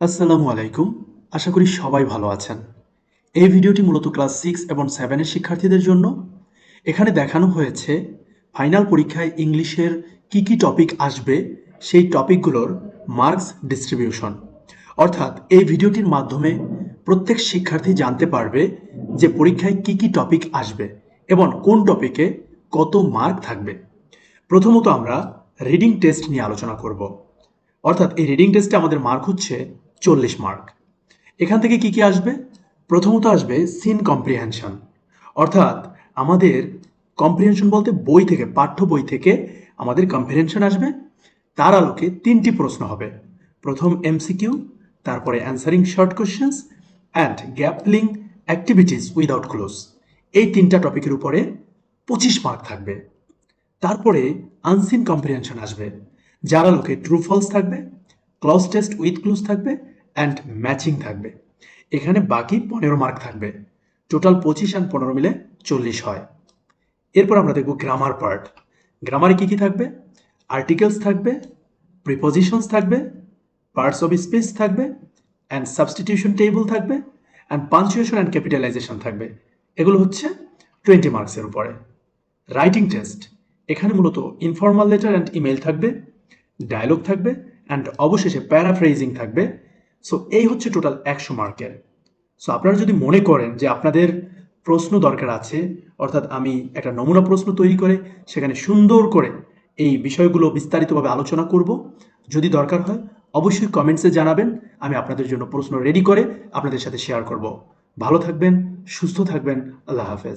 আসসালামু আলাইকুম। আশা করি সবাই ভালো আছেন। এই ভিডিওটি মূলত ক্লাস সিক্স এবং সেভেনের শিক্ষার্থীদের জন্য। এখানে দেখানো হয়েছে ফাইনাল পরীক্ষায় ইংলিশের কি কি টপিক আসবে, সেই টপিকগুলোর মার্কস ডিস্ট্রিবিউশন। অর্থাৎ এই ভিডিওটির মাধ্যমে প্রত্যেক শিক্ষার্থী জানতে পারবে যে পরীক্ষায় কি কি টপিক আসবে এবং কোন টপিকে কত মার্ক থাকবে। প্রথমত আমরা রিডিং টেস্ট নিয়ে আলোচনা করব। অর্থাৎ এই রিডিং টেস্টে আমাদের মার্ক হচ্ছে চল্লিশ মার্ক। এখান থেকে কি কি আসবে? প্রথমত আসবে সিন কম্প্রিহেনশন অর্থাৎ আমাদের কম্প্রিহেনশন বলতে বই থেকে, পাঠ্য বই থেকে আমাদের কম্প্রিহেনশন আসবে। তার আলোকে তিনটি প্রশ্ন হবে। প্রথম এমসিকিউ তারপরে answering short questions and gap filling activities without clues এই তিনটা টপিকের উপরে পঁচিশ মার্ক থাকবে। তারপরে আনসিন কম্প্রিহেনশন আসবে। যার আলোকে ট্রু ফলস থাকবে। ক্লজ টেস্ট উইথ ক্লুজ থাকবে অ্যান্ড ম্যাচিং থাকবে। এখানে বাকি পনেরো মার্ক থাকবে। টোটাল পঁচিশ অ্যান্ড পনেরো মিলে চল্লিশ হয়। এরপর আমরা দেখব গ্রামার পার্ট গ্রামারে কী কী থাকবে? আর্টিকেলস থাকবে প্রিপোজিশনস থাকবে পার্টস অফ স্পেস থাকবে অ্যান্ড সাবস্টিটিউশন টেবিল থাকবে অ্যান্ড পাঞ্চুয়েশন অ্যান্ড ক্যাপিটালাইজেশন থাকবে। এগুলো হচ্ছে টোয়েন্টি মার্কসের উপরে। রাইটিং টেস্ট এখানে মূলত ইনফর্মাল লেটার অ্যান্ড ইমেল থাকবে ডায়লগ থাকবে অ্যান্ড অবশেষে প্যারাফ্রেজিং থাকবে। সো এই হচ্ছে টোটাল একশো মার্কের সো আপনারা যদি মনে করেন যে আপনাদের প্রশ্ন দরকার আছে, অর্থাৎ আমি একটা নমুনা প্রশ্ন তৈরি করে সেখানে সুন্দর করে এই বিষয়গুলো বিস্তারিতভাবে আলোচনা করব, যদি দরকার হয় অবশ্যই কমেন্টসে জানাবেন, আমি আপনাদের জন্য প্রশ্ন রেডি করে আপনাদের সাথে শেয়ার করব। ভালো থাকবেন, সুস্থ থাকবেন, আল্লাহ হাফেজ।